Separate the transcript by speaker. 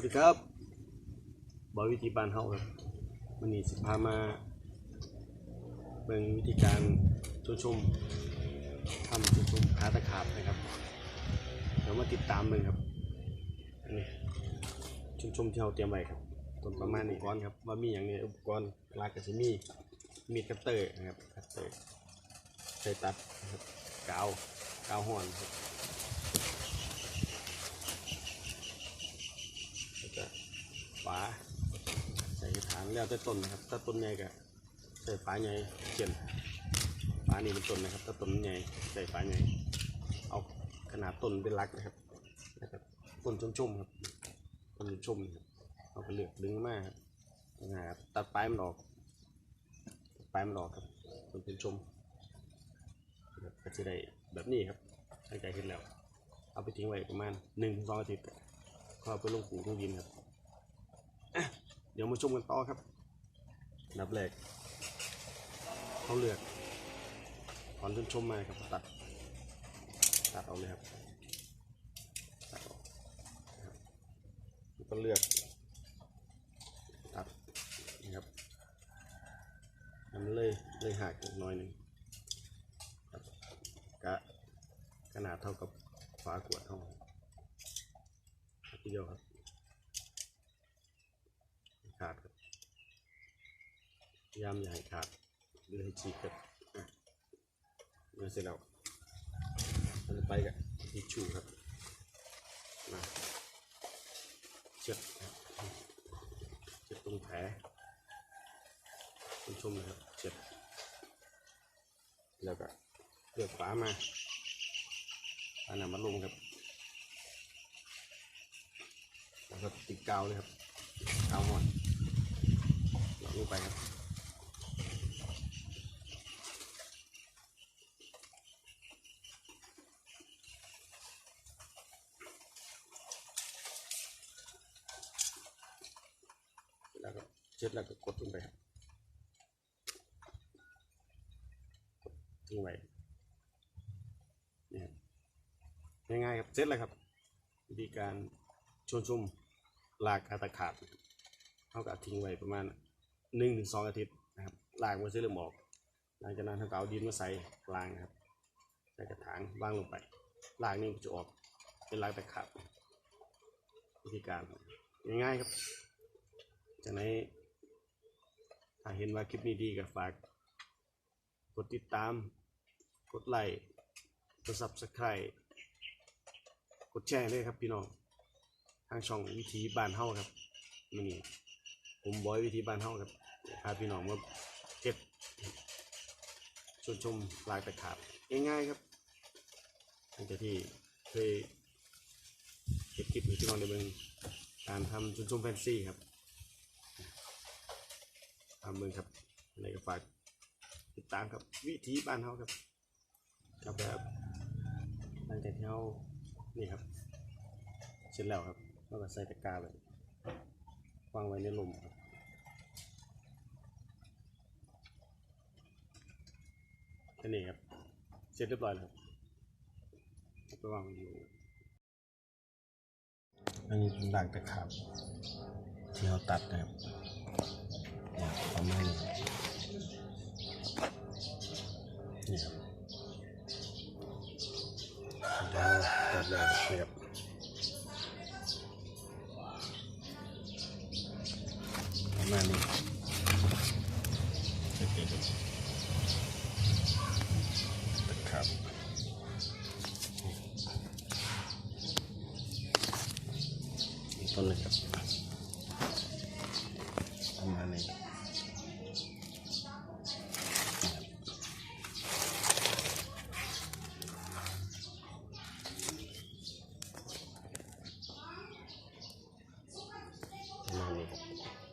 Speaker 1: วัสดีครับบอยวิธีบานเฮาครับวันนี้สิพามาเบิ่งวิธีการชุมชมทำชุมชมหาตะขาบนะครับเดี๋ยวมาติดตามเบิ่งครับอันนี้ชุมชมที่เราเตรียมไว้ครับต้นประมาณนี้ก่อนครับว่ามีอย่างนี้อุปกรณ์หลากก็จะมีมีดคัตเตอร์นะครับคัตเตอร์ใช้ตัดนะครับกาวกาวห่อนครับ แล้วก็ ฝา ใส่กระถางแล้วแต่ต้นนะครับ ถ้าต้นใหญ่ก็ใส่ฝาใหญ่เช่นฝานี่เป็นต้นนะครับ ถ้าต้นใหญ่ใส่ฝาใหญ่เอาขนาดต้นเป็นหลักนะครับนะครับต้นชุ่มๆครับต้นชุ่มเอาไปเลือกดึงมาครับนะครับตัดปลายมันออกตัดปลายมันออกครับต้นชุ่มก็จะได้แบบนี้ครับตั้งใจขึ้นแล้ว เอาไปทิ้งไว้ประมาณหนึ่งสองอาทิตย์ก็เอาไปลงปุ๋ยลงดินครับ เดี๋ยวมาชมกันต่อครับอันดับแรกเขาเลือกตอนชมชมมาครับตัด ตัดเอาเลยครับตัดออกนะครับแล้วก็เลือกตัดนะครับทำเลยเลยหักอีกหน้อยหนึ่งครับกะขนาดเท่ากับฝากวดเท่าทีเดียวครับ ขาดครับพยายามอย่าให้ขาดหรือให้ฉีกครับอะเมื่อเสร็จแล้วเราจะไปกับทิชชู่ครับมาเช็ดครับเช็ดตรงแผลชุ่มนะครับเช็ดแล้วก็เลือกฝามาฝาหนามาลงครับแล้วก็ติดกาวเลยครับกาวหอน ลงไปครับแล้วก็เช็ดแล้วก็กดลงไปครับกดทิ้งไว้นี่ครับง่ายๆครับเสร็จแล้วครับ วิธีการชุ่มชุ่มๆลากคาตะขาดเท่ากับทิ้งไว้ประมาณ หนึ่งถึงสองอาทิตย์นะครับลากมันจะเริ่มออก หลังจากนั้นเท่าเอาดินมาใส่กลางนะครับใส่กระถางวางลงไปลากนี่จะออกเป็นลากตะขาบวิธีการง่ายๆครับ จากนั้นถ้าเห็นว่าคลิปนี้ดีก็ฝากกดติดตาม กดไลค์กด subscribe กดแชร์ด้วยครับพี่น้อง ทางช่องวิธีบ้านเฮาครับมื้อนี้ ผมบอยวิธีบ้านเฮาครับพาพี่น้องมาเก็บชมชมลายตะขาบง่ายๆครับหลังจากที่เคยเก็บคลิปให้พี่น้องได้เบิ่งการทำชมชมแฟนซีครับทำเบิ่งครับในก็ฝากติดตามครับวิธีบ้านเฮาครับครับแบบหลังจากที่เฮานี่ครับเสร็จแล้วครับแล้วก็ใส่ตะกร้าเลยวางไว้ในลมครับ แค่นี้ครับเสร็จเรียบร้อยแล้วครับเอาไปวางอยู่อันนี้เป็นด่างตะขาบที่เราตัดนะครับเนี่ยประมาณนี้นี่ครับดี๋ยวตัดแล้วนะครับประมาณนี้ Lance.